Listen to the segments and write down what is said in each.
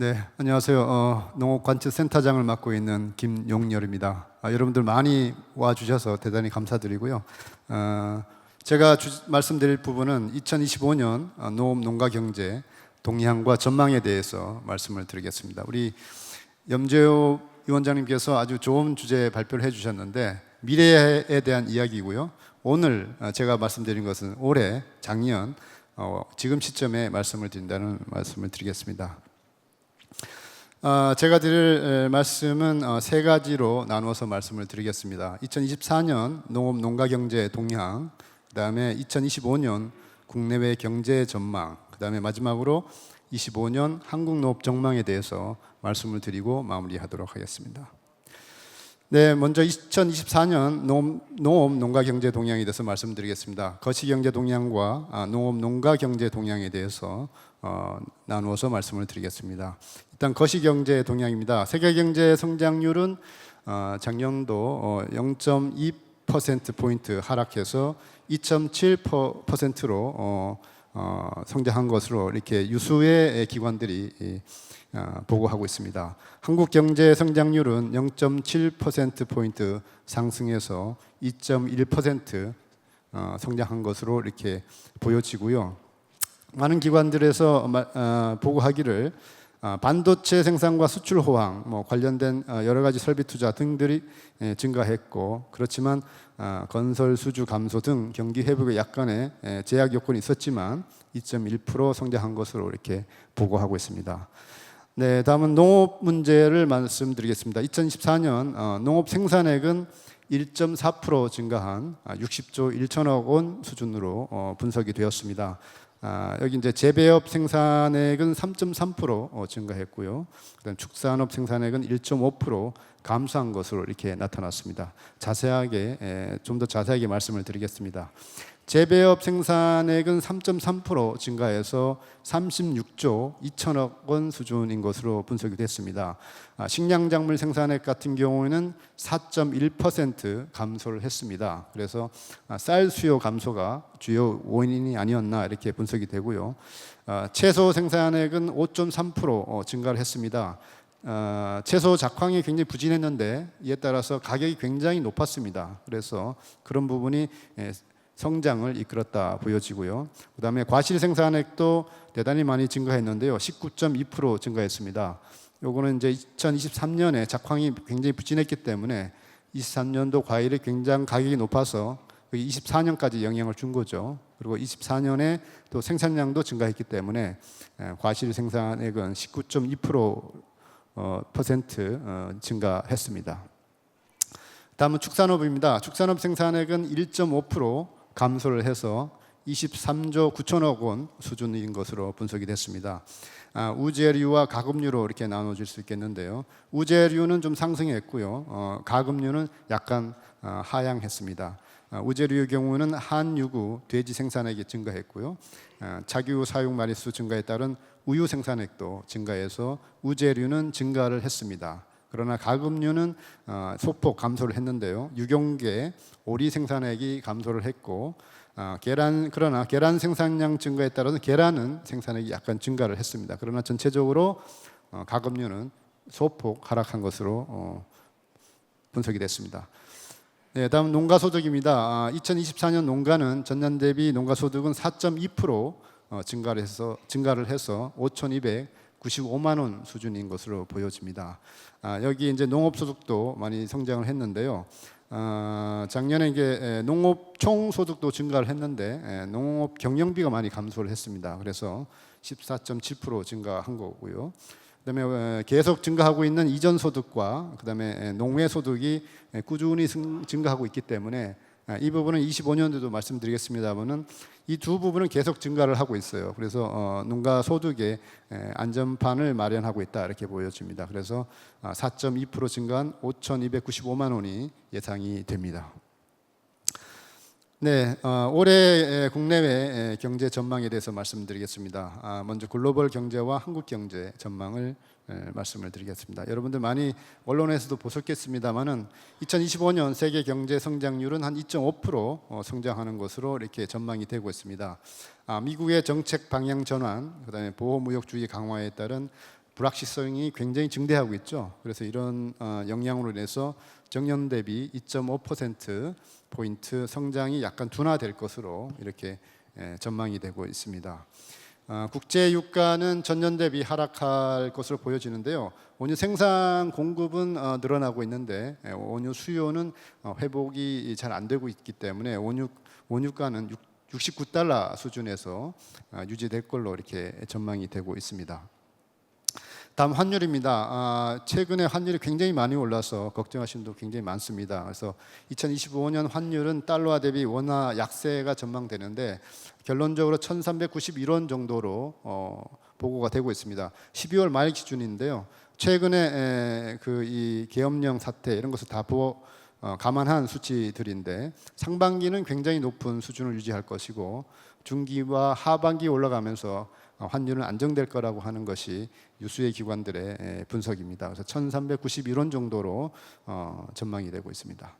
네, 안녕하세요. 어, 농업관측센터장을 맡고 있는 김용열입니다. 아, 여러분들 많이 와주셔서 대단히 감사드리고요. 어, 제가 주, 말씀드릴 부분은 2025년 어, 농업 농가 경제 동향과 전망에 대해서 말씀을 드리겠습니다. 우리 염재호 위원장님께서 아주 좋은 주제 발표를 해주셨는데 미래에 대한 이야기고요. 오늘 어, 제가 말씀드린 것은 올해, 작년, 어, 지금 시점에 말씀을 드린다는 말씀을 드리겠습니다. 어, 제가 드릴 에, 말씀은 어, 세 가지로 나누어서 말씀을 드리겠습니다. 2024년 농업 농가 경제 동향, 그다음에 2025년 국내외 경제 전망, 그다음에 마지막으로 25년 한국 농업 전망에 대해서 말씀을 드리고 마무리하도록 하겠습니다. 네, 먼저 2024년 농업, 농업 농가 경제 동향에 대해서 말씀드리겠습니다. 거시 경제 동향과 아, 농업 농가 경제 동향에 대해서 어, 나누어서 말씀을 드리겠습니다. 일단 거시 경제 동향입니다. 세계 경제 성장률은 어, 작년도 어, 0.2% 포인트 하락해서 2.7%로 어, 어, 성장한 것으로 이렇게 유수의 기관들이 이, 어, 보고하고 있습니다. 한국 경제 성장률은 0.7% 포인트 상승해서 2.1% 어, 성장한 것으로 이렇게 보여지고요. 많은 기관들에서 마- 어, 보고하기를 아, 반도체 생산과 수출 호황 뭐 관련된 어, 여러 가지 설비 투자 등들이 예, 증가했고 그렇지만 아, 건설 수주 감소 등 경기 회복에 약간의 예, 제약 요건이 있었지만 2.1% 성장한 것으로 이렇게 보고하고 있습니다. 네, 다음은 농업 문제를 말씀드리겠습니다. 2014년 어, 농업 생산액은 1.4% 증가한 아, 60조 1천억 원 수준으로 어, 분석이 되었습니다. 아, 여기 이제 재배업 생산액은 3.3% 어, 증가했고요. 그다음 축산업 생산액은 1.5% 감소한 것으로 이렇게 나타났습니다. 자세하게 좀 더 자세하게 말씀을 드리겠습니다. 재배업 생산액은 3.3% 증가해서 36조 2천억 원 수준인 것으로 분석이 됐습니다. 아, 식량작물 생산액 같은 경우에는 4.1% 감소를 했습니다. 그래서 아, 쌀 수요 감소가 주요 원인이 아니었나 이렇게 분석이 되고요. 아, 채소 생산액은 5.3% 어, 증가를 했습니다. 아, 채소 작황이 굉장히 부진했는데 이에 따라서 가격이 굉장히 높았습니다. 그래서 그런 부분이 예, 성장을 이끌었다 보여지고요. 그다음에 과실 생산액도 대단히 많이 증가했는데요. 19.2% 증가했습니다. 요거는 이제 2023년에 작황이 굉장히 부진했기 때문에 23년도 과일이 굉장히 가격이 높아서 24년까지 영향을 준 거죠. 그리고 24년에 또 생산량도 증가했기 때문에 에, 과실 생산액은 19.2% 어, 퍼센트 어, 증가했습니다. 다음은 축산업입니다. 축산업 생산액은 1.5% 감소를 해서 23조 9천억 원 수준인 것으로 분석이 됐습니다. 아, 우제류와 가금류로 이렇게 나눠질 수 있겠는데요. 우제류는 좀 상승했고요. 어, 가금류는 약간 어, 하향했습니다. 아, 우제류의 경우는 한유구 돼지 생산액이 증가했고요. 아, 자기우 사육 마리수 증가에 따른 우유 생산액도 증가해서 우제류는 증가를 했습니다. 그러나 가금류는 어, 소폭 감소를 했는데요. 유경계 오리 생산액이 감소를 했고 어, 계란 그러나 계란 생산량 증가에 따라서 계란은 생산액이 약간 증가를 했습니다. 그러나 전체적으로 어, 가금류는 소폭 하락한 것으로 어, 분석이 됐습니다. 네, 다음 농가 소득입니다. 아, 2024년 농가는 전년 대비 농가 소득은 4.2% 어, 증가를 해서 증가를 해서 5,295만 원 수준인 것으로 보여집니다. 아, 여기 이제 농업 소득도 많이 성장을 했는데요. 아, 작년에 이게 에, 농업 총 소득도 증가를 했는데 에, 농업 경영비가 많이 감소를 했습니다. 그래서 14.7% 증가한 거고요. 그다음에 어, 계속 증가하고 있는 이전 소득과 그다음에 농외 소득이 꾸준히 승- 증가하고 있기 때문에 아, 이 부분은 25년도도 말씀드리겠습니다만은 이 두 부분은 계속 증가를 하고 있어요. 그래서 어, 농가 소득의 에, 안전판을 마련하고 있다 이렇게 보여집니다. 그래서 아, 4.2% 증가한 5,295만 원이 예상이 됩니다. 네, 어, 올해 에, 국내외 에, 경제 전망에 대해서 말씀드리겠습니다. 아, 먼저 글로벌 경제와 한국 경제 전망을 에, 말씀을 드리겠습니다. 여러분들 많이 언론에서도 보셨겠습니다만은 2025년 세계 경제 성장률은 한 2.5% 어, 성장하는 것으로 이렇게 전망이 되고 있습니다. 아, 미국의 정책 방향 전환, 그다음에 보호 무역주의 강화에 따른 불확실성이 굉장히 증대하고 있죠. 그래서 이런 어, 영향으로 인해서 정년 대비 2.5% 포인트 성장이 약간 둔화될 것으로 이렇게 예, 전망이 되고 있습니다. 어, 국제 유가는 전년 대비 하락할 것으로 보여지는데요. 원유 생산 공급은 어, 늘어나고 있는데 예, 원유 수요는 어, 회복이 잘 안 되고 있기 때문에 원유 원유가는 69달러 수준에서 어, 유지될 걸로 이렇게 전망이 되고 있습니다. 다음 환율입니다. 아, 최근에 환율이 굉장히 많이 올라서 걱정하시는 분도 굉장히 많습니다. 그래서 2025년 환율은 달러화 대비 원화 약세가 전망되는데 결론적으로 1,391원 정도로 어, 보고가 되고 있습니다. 12월 말 기준인데요. 최근에 그 이 계엄령 사태 이런 것을 다 보, 어, 감안한 수치들인데 상반기는 굉장히 높은 수준을 유지할 것이고 중기와 하반기 올라가면서 어, 환율은 안정될 거라고 하는 것이 유수의 기관들의 에, 분석입니다. 그래서 1,391원 정도로 어, 전망이 되고 있습니다.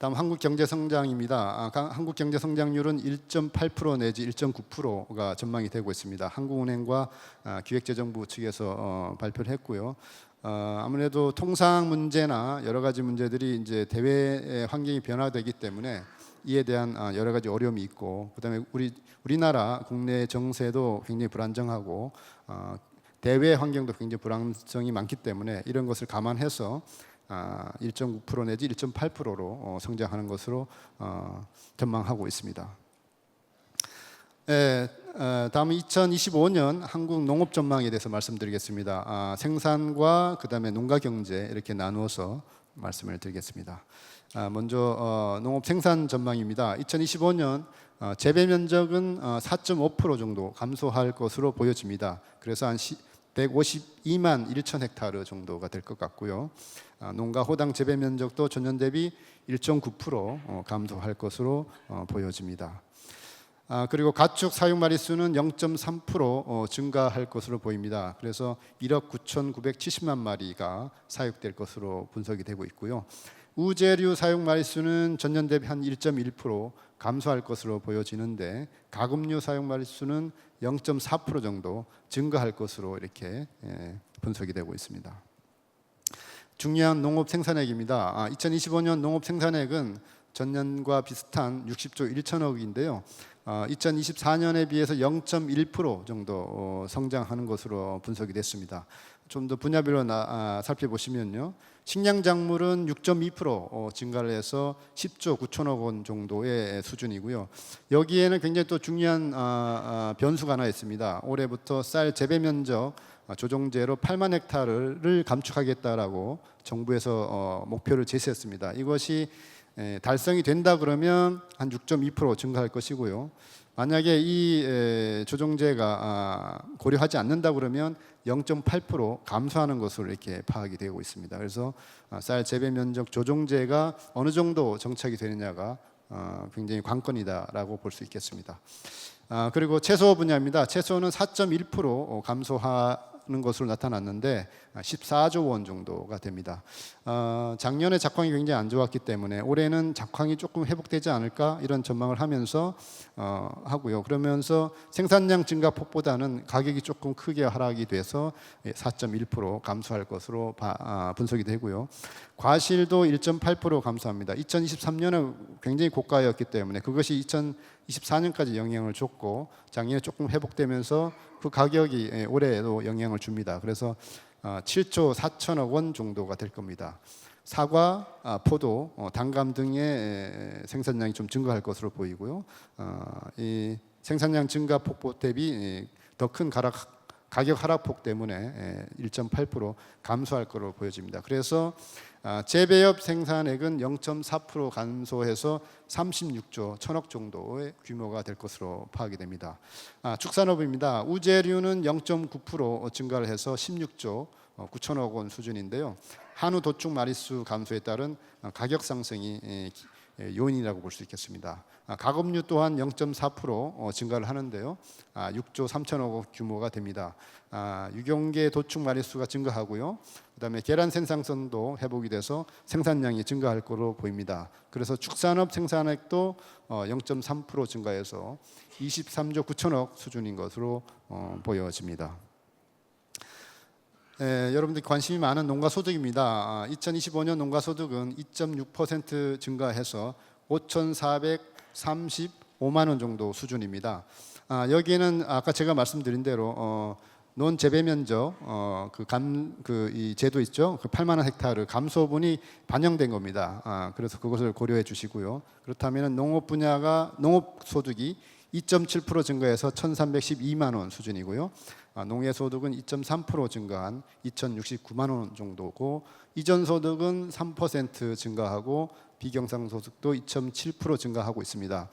다음 한국 경제 성장입니다. 아, 가- 한국 경제 성장률은 1.8% 내지 1.9%가 전망이 되고 있습니다. 한국은행과 아, 기획재정부 측에서 어, 발표를 했고요. 어, 아무래도 통상 문제나 여러 가지 문제들이 이제 대외 환경이 변화되기 때문에 이에 대한 아, 여러 가지 어려움이 있고 그다음에 우리 우리나라 국내 정세도 굉장히 불안정하고 어, 대외 환경도 굉장히 불안정이 많기 때문에 이런 것을 감안해서 아, 1.9% 내지 1.8%로 어, 성장하는 것으로 어, 전망하고 있습니다. 예, 어, 다음 2025년 한국 농업 전망에 대해서 말씀드리겠습니다. 아, 생산과 그다음에 농가 경제 이렇게 나누어서 말씀을 드리겠습니다. 아, 먼저 어, 농업 생산 전망입니다. 2025년 어, 재배 면적은 어, 4.5% 정도 감소할 것으로 보여집니다. 그래서 한 152만 1천 헥타르 정도가 될 것 같고요. 아, 농가 호당 재배 면적도 전년 대비 1.9% 어, 감소할 것으로 어, 보여집니다. 아, 그리고 가축 사육 마리수는 0.3% 어, 증가할 것으로 보입니다. 그래서 1억 9,970만 마리가 사육될 것으로 분석이 되고 있고요. 우제류 사육 마리수는 전년 대비 한 1.1% 감소할 것으로 보여지는데 가금류 사육 마리수는 0.4% 정도 증가할 것으로 이렇게 예, 분석이 되고 있습니다. 중요한 농업 생산액입니다. 아, 2025년 농업 생산액은 전년과 비슷한 60조 1천억인데요. 어, 2024년에 비해서 0.1% 정도 어, 성장하는 것으로 분석이 됐습니다. 좀 더 분야별로 나, 아, 살펴보시면요. 식량 작물은 6.2% 어, 증가를 해서 10조 9천억 원 정도의 수준이고요. 여기에는 굉장히 또 중요한 아, 아, 변수가 하나 있습니다. 올해부터 쌀 재배 면적 아, 조정제로 8만 헥타르를 감축하겠다라고 정부에서 어, 목표를 제시했습니다. 이것이 에, 달성이 된다 그러면 한 6.2% 증가할 것이고요. 만약에 이 에, 조정제가 아, 고려하지 않는다 그러면 0.8% 감소하는 것으로 이렇게 파악이 되고 있습니다. 그래서 아, 쌀 재배 면적 조정제가 어느 정도 정착이 되느냐가 어, 굉장히 관건이다라고 볼 수 있겠습니다. 아, 그리고 채소 분야입니다. 채소는 4.1% 어, 감소하 는 것으로 나타났는데 14조 원 정도가 됩니다. 어, 작년에 작황이 굉장히 안 좋았기 때문에 올해는 작황이 조금 회복되지 않을까 이런 전망을 하면서 어, 하고요. 그러면서 생산량 증가폭보다는 가격이 조금 크게 하락이 돼서 4.1% 감소할 것으로 바, 아, 분석이 되고요. 과실도 1.8% 감소합니다. 2023년은 굉장히 고가였기 때문에 그것이 2024년까지 영향을 줬고 작년에 조금 회복되면서 그 가격이 예, 올해에도 영향을 줍니다. 그래서 어, 7조 4천억 원 정도가 될 겁니다. 사과, 아, 포도, 어, 단감 등의 에, 생산량이 좀 증가할 것으로 보이고요. 어, 이 생산량 증가 폭포 대비 더 큰 가락 가격 하락폭 때문에 1.8% 감소할 것으로 보여집니다. 그래서 아, 재배업 생산액은 0.4% 감소해서 36조 천억 정도의 규모가 될 것으로 파악이 됩니다. 아, 축산업입니다. 우제류는 0.9% 증가를 해서 16조 9천억 원 수준인데요. 한우 도축 마리수 감소에 따른 어, 가격 상승이 요인이라고 볼 수 있겠습니다. 아, 가금류 또한 0.4% 어, 증가를 하는데요. 아, 6조 3천억 원 규모가 됩니다. 아, 유경계 도축 마리수가 증가하고요. 그다음에 계란 생산성도 회복이 돼서 생산량이 증가할 것으로 보입니다. 그래서 축산업 생산액도 어, 0.3% 증가해서 23조 9천억 수준인 것으로 어, 보여집니다. 에, 여러분들 관심이 많은 농가 소득입니다. 아, 2025년 농가 소득은 2.6% 증가해서 5,435만 원 정도 수준입니다. 아, 여기에는 아까 제가 말씀드린 대로 어, 논 재배 면적 어, 그감그 이 제도 있죠. 그 8만 원 헥타르 감소분이 반영된 겁니다. 아, 그래서 그것을 고려해 주시고요. 그렇다면 농업 분야가 농업 소득이 2.7% 증가해서 1,312만 원 수준이고요. 아, 농해 소득은 2.3% 증가한 2,069만 원 정도고 이전 소득은 3% 증가하고 비경상 소득도 2.7% 증가하고 있습니다.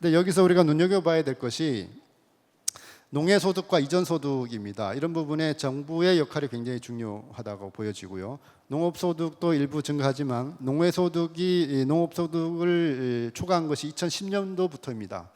근데 여기서 우리가 눈여겨봐야 될 것이 농해 소득과 이전 소득입니다. 이런 부분에 정부의 역할이 굉장히 중요하다고 보여지고요. 농업 소득도 일부 증가하지만 농해 소득이 이 농업 소득을 이, 초과한 것이 2010년도부터입니다.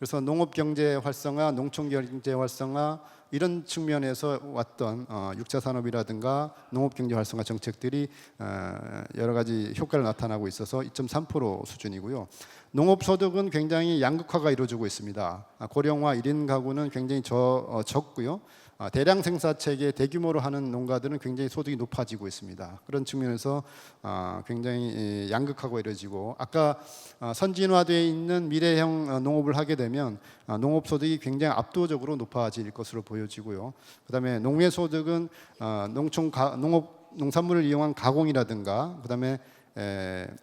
그래서 농업 경제 활성화, 농촌 경제 활성화 이런 측면에서 왔던 어, 육자 산업이라든가 농업 경제 활성화 정책들이 어, 여러 가지 효과를 나타나고 있어서 2.3% 수준이고요. 농업 소득은 굉장히 양극화가 이루어지고 있습니다. 아, 고령화 1인 가구는 굉장히 저, 어, 적고요. 아, 대량 생산 체계 대규모로 하는 농가들은 굉장히 소득이 높아지고 있습니다. 그런 측면에서 아, 굉장히 이, 양극화가 이루어지고 아까 아, 선진화되어 있는 미래형 어, 농업을 하게 되면 아, 농업 소득이 굉장히 압도적으로 높아질 것으로 보여지고요. 그다음에 농해 소득은 아, 농촌 가, 농업 농산물을 이용한 가공이라든가 그다음에 에,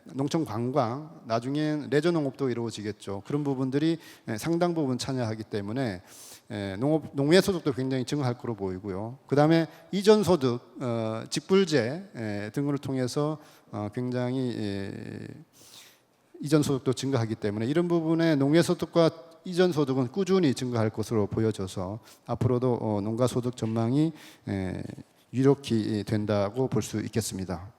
농촌 관광 나중엔 레저 농업도 이루어지겠죠. 그런 부분들이 에, 상당 부분 참여하기 때문에 에, 농업 농해 소득도 굉장히 증가할 거로 보이고요. 그다음에 이전 소득, 어, 직불제 에, 등을 통해서 어, 굉장히 에, 이전 소득도 증가하기 때문에 이런 부분에 농해 소득과 이전 소득은 꾸준히 증가할 것으로 보여져서 앞으로도 어, 농가 소득 전망이 에, 유력히 된다고 볼 수 있겠습니다.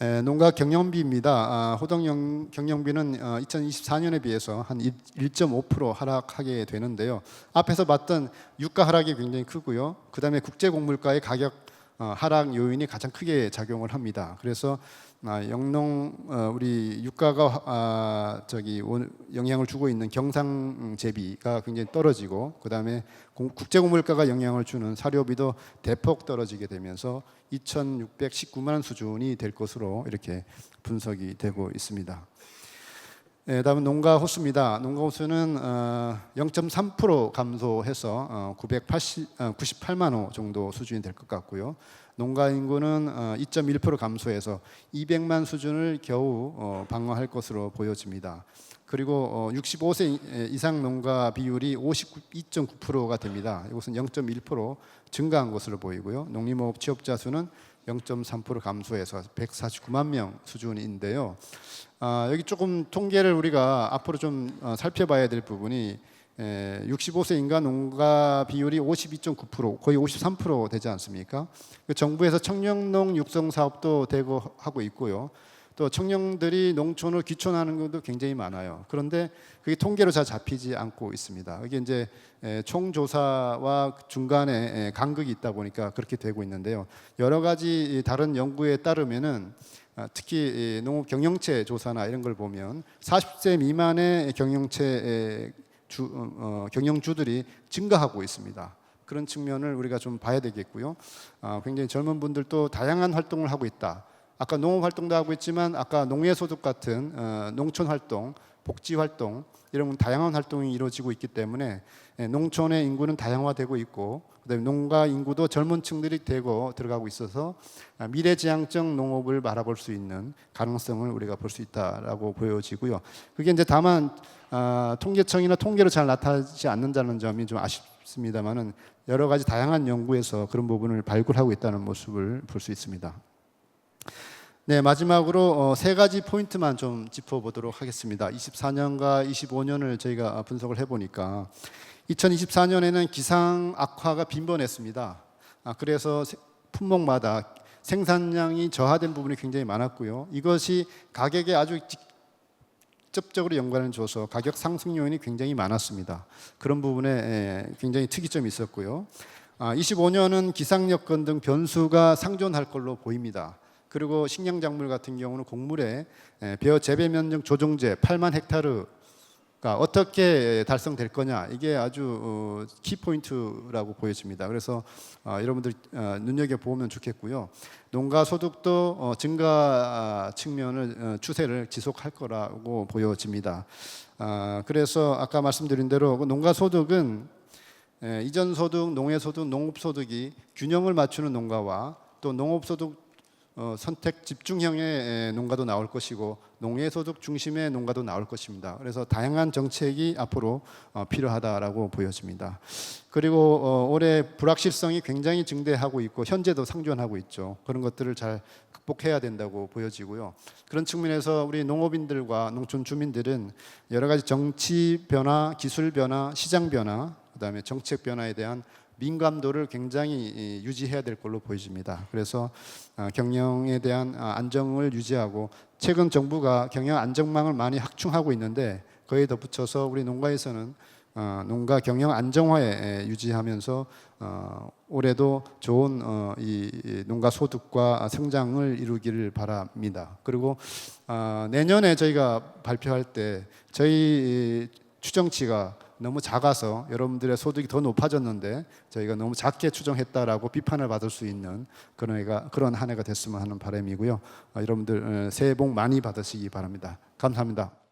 에, 농가 경영비입니다. 아, 호동 영- 경영비는 어, 2024년에 비해서 한 1.5% 하락하게 되는데요. 앞에서 봤던 유가 하락이 굉장히 크고요. 그 다음에 국제 곡물가의 가격 어, 하락 요인이 가장 크게 작용을 합니다. 그래서 아, 영농 어, 우리 유가가 아, 저기 원- 영향을 주고 있는 경상 재비가 굉장히 떨어지고 그다음에 공- 국제 곡물가가 영향을 주는 사료비도 대폭 떨어지게 되면서 2,619만 원 수준이 될 것으로 이렇게 분석이 되고 있습니다. 네, 다음은 농가 호수입니다. 농가 호수는 어, 0.3% 감소해서 어, 980, 어, 98만 호 정도 수준이 될 것 같고요. 농가 인구는 어, 2.1% 감소해서 200만 수준을 겨우 어, 방어할 것으로 보여집니다. 그리고 어, 65세 이상 농가 비율이 52.9%가 됩니다. 이것은 0.1% 증가한 것으로 보이고요. 농림업 취업자 수는 0.3% 감소해서 149만 명 수준인데요. 아, 여기 조금 통계를 우리가 앞으로 좀 어, 살펴봐야 될 부분이 에, 65세 인가 농가 비율이 52.9% 거의 53% 되지 않습니까? 그 정부에서 청년농 육성 사업도 되고 하고 있고요. 또 청년들이 농촌을 귀촌하는 것도 굉장히 많아요. 그런데 그게 통계로 잘 잡히지 않고 있습니다. 이게 이제 에, 총조사와 중간에 에, 간극이 있다 보니까 그렇게 되고 있는데요. 여러 가지 이 다른 연구에 따르면은 아, 특히 이 농업 경영체 조사나 이런 걸 보면 40세 미만의 경영체 주, 어, 어, 경영주들이 증가하고 있습니다. 그런 측면을 우리가 좀 봐야 되겠고요. 아, 굉장히 젊은 분들도 다양한 활동을 하고 있다. 아까 농업 활동도 하고 있지만 아까 농해 소득 같은 어, 농촌 활동, 복지 활동 이런 다양한 활동이 이루어지고 있기 때문에 예, 농촌의 인구는 다양화되고 있고 그다음에 농가 인구도 젊은 층들이 되고 들어가고 있어서 아, 미래지향적 농업을 바라볼 수 있는 가능성을 우리가 볼 수 있다라고 보여지고요. 그게 이제 다만 아, 통계청이나 통계로 잘 나타나지 않는다는 점이 좀 아쉽습니다만은 여러 가지 다양한 연구에서 그런 부분을 발굴하고 있다는 모습을 볼 수 있습니다. 네, 마지막으로 어, 세 가지 포인트만 좀 짚어보도록 하겠습니다. 24년과 25년을 저희가 분석을 해보니까 2024년에는 기상 악화가 빈번했습니다. 아, 그래서 세- 품목마다 생산량이 저하된 부분이 굉장히 많았고요. 이것이 가격에 아주 직접적으로 연관을 줘서 가격 상승 요인이 굉장히 많았습니다. 그런 부분에 에, 굉장히 특이점이 있었고요. 아, 25년은 기상 여건 등 변수가 상존할 걸로 보입니다. 그리고 식량작물 같은 경우는 곡물에 에, 벼 재배 면적 조정제 8만 헥타르 그러니까 어떻게 달성될 거냐 이게 아주 어, 키 포인트라고 보여집니다. 그래서 어, 여러분들 어, 눈여겨 보면 좋겠고요. 농가 소득도 어, 증가 측면을 어, 추세를 지속할 거라고 보여집니다. 아, 그래서 아까 말씀드린 대로 그 농가 소득은 예, 이전 소득, 농해 소득, 농업 소득이 균형을 맞추는 농가와 또 농업 소득 어, 선택 집중형의 에, 농가도 나올 것이고 농해 소득 중심의 농가도 나올 것입니다. 그래서 다양한 정책이 앞으로 어, 필요하다라고 보여집니다. 그리고 어, 올해 불확실성이 굉장히 증대하고 있고 현재도 상존하고 있죠. 그런 것들을 잘 극복해야 된다고 보여지고요. 그런 측면에서 우리 농업인들과 농촌 주민들은 여러 가지 정치 변화, 기술 변화, 시장 변화, 그다음에 정책 변화에 대한 민감도를 굉장히 이, 유지해야 될 걸로 보여집니다. 그래서 아, 경영에 대한 아, 안정을 유지하고 최근 정부가 경영 안정망을 많이 확충하고 있는데 거기에 덧붙여서 우리 농가에서는 어, 농가 경영 안정화에 에, 유지하면서 어, 올해도 좋은 어, 농가 소득과 성장을 이루기를 바랍니다. 그리고 어, 내년에 저희가 발표할 때 저희 추정치가 너무 작아서 여러분들의 소득이 더 높아졌는데 저희가 너무 작게 추정했다라고 비판을 받을 수 있는 그런 해가 그런 한 해가 됐으면 하는 바람이고요. 어, 여러분들 어, 새해 복 많이 받으시기 바랍니다. 감사합니다.